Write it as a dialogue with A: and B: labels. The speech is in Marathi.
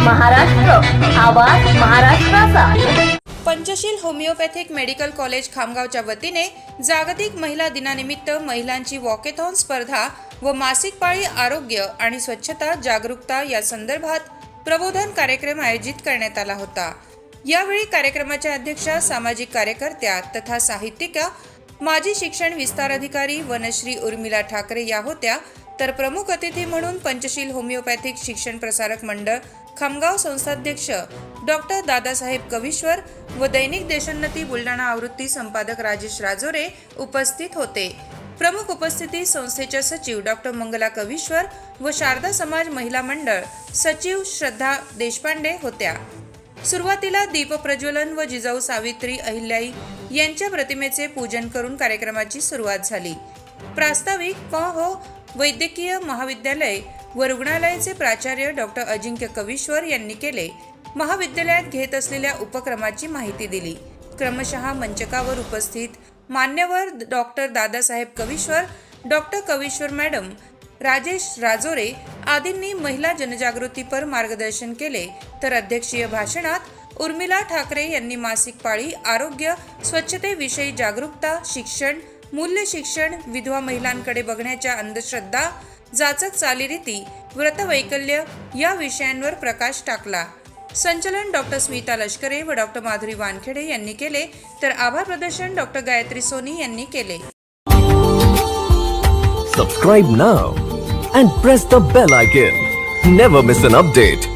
A: महाराष्ट्र आवाज महाराष्ट्राचा.
B: पंचशील होमिओपॅथिक मेडिकल कॉलेज खामगावच्या वतीने जागतिक महिला दिनानिमित्त महिलांची वॉकेथॉन स्पर्धा व मासिक पाळी आरोग्य आणि स्वच्छता जागरूकता या संदर्भात प्रबोधन कार्यक्रम आयोजित करण्यात आला होता. यावेळी कार्यक्रमाच्या अध्यक्षा सामाजिक कार्यकर्त्या तथा साहित्यिका माजी शिक्षण विस्तार अधिकारी वनश्री उर्मिला ठाकरे या होत्या. तर प्रमुख अतिथी म्हणून पंचशील होमिओपॅथिक शिक्षण प्रसारक मंडळ खामगाव संस्थाध्यक्ष डॉक्टर दादासाहेब कविश्वर व दैनिक देशोन्नती बुलढाणा आवृत्ती संपादक राजेश राजोरे उपस्थित होते. प्रमुख उपस्थिती संस्थेच्या सचिव डॉक्टर मंगला कविश्वर व शारदा समाज महिला मंडळ सचिव श्रद्धा देशपांडे होत्या. सुरुवातीला दीपप्रज्वलन व जिजाऊ सावित्री अहिल्याई यांच्या प्रतिमेचे पूजन करून कार्यक्रमाची सुरुवात झाली. प्रास्ताविक प हो वैद्यकीय महाविद्यालय व रुग्णालयाचे प्राचार्य डॉक्टर अजिंक्य कविश्वर यांनी केले. महाविद्यालयात घेत असलेल्या उपक्रमाची माहिती दिली. क्रमशः मंचकावर उपस्थित मान्यवर doctor Dadasaheb Kavishwar doctor Kavishwar madam Rajesh Rajore आदींनी महिला जनजागृतीपर मार्गदर्शन केले. तर अध्यक्षीय भाषणात उर्मिला ठाकरे यांनी मासिक पाळी आरोग्य स्वच्छतेविषयी जागरूकता शिक्षण मूल्य शिक्षण विधवा महिलांकडे बघण्याच्या अंधश्रद्धा जाचक चालीरीती व्रतवैकल्य या विषयांवर प्रकाश टाकला. संचलन डॉक्टर स्मिता लष्करे व डॉक्टर माधुरी वानखेडे यांनी केले तर आभार प्रदर्शन डॉक्टर गायत्री सोनी यांनी केले.
C: Subscribe now and press the bell icon never miss an update